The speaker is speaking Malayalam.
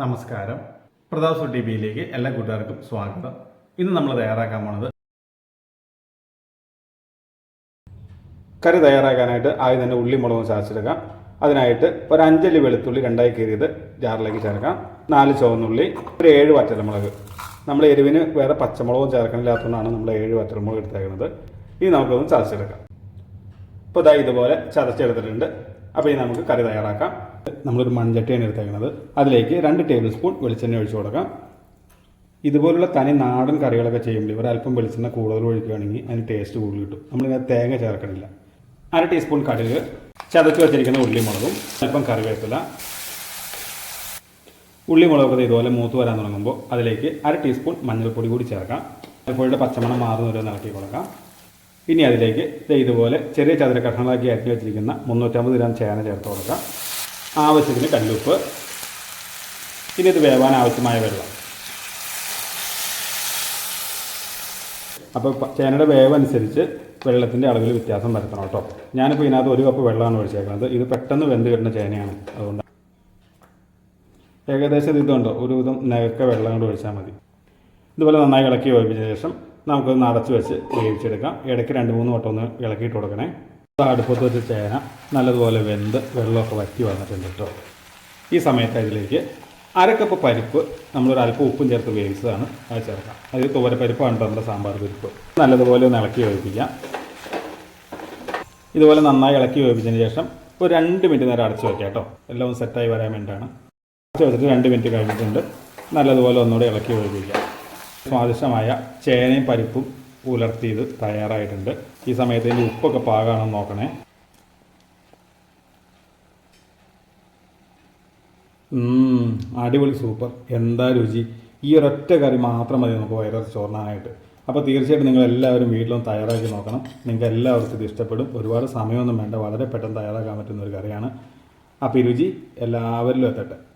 നമസ്കാരം. പ്രതാപ് ടി വിയിലേക്ക് എല്ലാ കൂട്ടുകാർക്കും സ്വാഗതം. ഇന്ന് നമ്മൾ തയ്യാറാക്കാൻ പോണത് കറി തയ്യാറാക്കാനായിട്ട് ആദ്യം തന്നെ ഉള്ളി മുളകും ചതച്ചെടുക്കാം. അതിനായിട്ട് ഒരു അഞ്ചല്ലി വെളുത്തുള്ളി രണ്ടായി കീറിയത് ജാറിലേക്ക് ചേർക്കാം. നാല് ചുവന്നുള്ളി ഒരു ഏഴ് വറ്റൽമുളക്. നമ്മൾ എരിവിന് വേറെ പച്ചമുളകും ചേർക്കണില്ലാത്തതുകൊണ്ടാണ് നമ്മൾ ഏഴ് വറ്റൽമുളക് എടുത്തേക്കുന്നത് ഇനി നമുക്കൊന്ന് ചതച്ചെടുക്കാം. ഇപ്പോൾ ഇതാ ഇതുപോലെ ചതച്ചെടുത്തിട്ടുണ്ട്. അപ്പോൾ ഇനി നമുക്ക് കറി തയ്യാറാക്കാം. നമ്മളൊരു മൺചട്ടിയാണ് എടുത്തേക്കുന്നത് അതിലേക്ക് രണ്ട് ടേബിൾ സ്പൂൺ വെളിച്ചെണ്ണ ഒഴിച്ചു കൊടുക്കാം. ഇതുപോലുള്ള തനി നാടൻ കറികളൊക്കെ ചെയ്യുമ്പോൾ ഒരല്പം വെളിച്ചെണ്ണ കൂടുതൽ ഒഴിക്കുകയാണെങ്കിൽ അതിന് ടേസ്റ്റ് കൂടുതൽ കിട്ടും. നമ്മളിങ്ങനെ തേങ്ങ ചേർക്കണില്ല. അര ടീസ്പൂൺ കടുക് ചതച്ച് വെച്ചിരിക്കുന്ന ഉള്ളിമുളകും അല്പം കറിവേപ്പില. ഉള്ളിമുളകൊക്കെ ഇതുപോലെ മൂത്ത് വരാൻ തുടങ്ങുമ്പോൾ അതിലേക്ക് അര ടീസ്പൂൺ മഞ്ഞൾപ്പൊടി കൂടി ചേർക്കാം. മഞ്ഞൾപ്പൊടിയുടെ പച്ചമണം മാറുന്ന ഒരു നിറക്കി കൊടുക്കാം. ഇനി അതിലേക്ക് ഇതുപോലെ ചെറിയ ചതുര കഷ്ണങ്ങളാക്കി അരിഞ്ഞു വെച്ചിരിക്കുന്ന മുന്നൂറ്റമ്പത് ഗ്രാം ചേന ചേർത്ത് കൊടുക്കാം. ആവശ്യത്തിന് കല്ലുപ്പ്. ഇനി ഇത് വേവാൻ ആവശ്യമായ വെള്ളം. അപ്പോൾ ചേനയുടെ വേവ് അനുസരിച്ച് വെള്ളത്തിന്റെ അളവിൽ വ്യത്യാസം വരുത്തണം കേട്ടോ. ഞാനിപ്പോൾ ഇതിനകത്ത് ഒരു കപ്പ് വെള്ളമാണ് ഒഴിച്ചേക്കുന്നത്. ഇത് പെട്ടെന്ന് വെന്ത് കിട്ടുന്ന ചേനയാണ്. അതുകൊണ്ട് ഏകദേശം ഇത് ഇതുണ്ടോ? ഒരു വിധം നേർക്ക വെള്ളം കൊണ്ട് ഒഴിച്ചാൽ മതി. ഇതുപോലെ നന്നായി ഇളക്കി യോജിപ്പിച്ച ശേഷം നമുക്കൊന്ന് അടച്ചു വെച്ച് വേവിച്ചെടുക്കാം. ഇടയ്ക്ക് രണ്ട് മൂന്ന് വട്ടം ഒന്ന് ഇളക്കിയിട്ട് കൊടുക്കണേ. അടുപ്പത്ത് വെച്ച് ചേന നല്ലതുപോലെ വെന്ത് വെള്ളമൊക്കെ വറ്റി വന്നിട്ടുണ്ട് കേട്ടോ. ഈ സമയത്ത് അതിലേക്ക് അരക്കപ്പ് പരിപ്പ് നമ്മളൊരു അല്പം ഉപ്പും ചേർത്ത് വേവിച്ചതാണ്. അത് ചേർക്കാം. അത് തുവരപ്പരിപ്പാണ് നമ്മുടെ സാമ്പാർ പരിപ്പ്. നല്ലതുപോലെ ഒന്ന് ഇളക്കി വേവിപ്പിക്കാം ഇതുപോലെ നന്നായി ഇളക്കി വേവിച്ചതിന് ശേഷം ഒരു രണ്ട് മിനിറ്റ് നേരം അടച്ചു വയ്ക്കാം കേട്ടോ. എല്ലാം ഒന്ന് സെറ്റായി വരാൻ വേണ്ടിയിട്ടാണ്. അടച്ചു വെച്ചിട്ട് രണ്ട് മിനിറ്റ് കഴിഞ്ഞിട്ടുണ്ട്. നല്ലതുപോലെ ഒന്നുകൂടെ ഇളക്കി വേവിപ്പിക്കാം സ്വാദിഷ്ടമായ ചേനയും പരിപ്പും ഉലർത്തിയത് തയ്യാറായിട്ടുണ്ട്. ഈ സമയത്ത് ഇതിന്റെ ഉപ്പൊക്കെ പാകാണെന്ന് നോക്കണേ. അടിപൊളി സൂപ്പർ. എന്താ രുചി? ഈ ഒരൊറ്റ കറി മാത്രം മതി നമുക്ക് വൈറസ് ചോറിനാനായിട്ട്. അപ്പോൾ തീർച്ചയായിട്ടും നിങ്ങൾ എല്ലാവരും വീട്ടിലും തയ്യാറാക്കി നോക്കണം. നിങ്ങൾക്ക് എല്ലാവർക്കും ഇത് ഇഷ്ടപ്പെടും. ഒരുപാട് സമയമൊന്നും വേണ്ട. വളരെ പെട്ടെന്ന് തയ്യാറാക്കാൻ പറ്റുന്ന ഒരു കറിയാണ്. അപ്പോൾ ഈ രുചി എല്ലാവരിലും എത്തട്ടെ.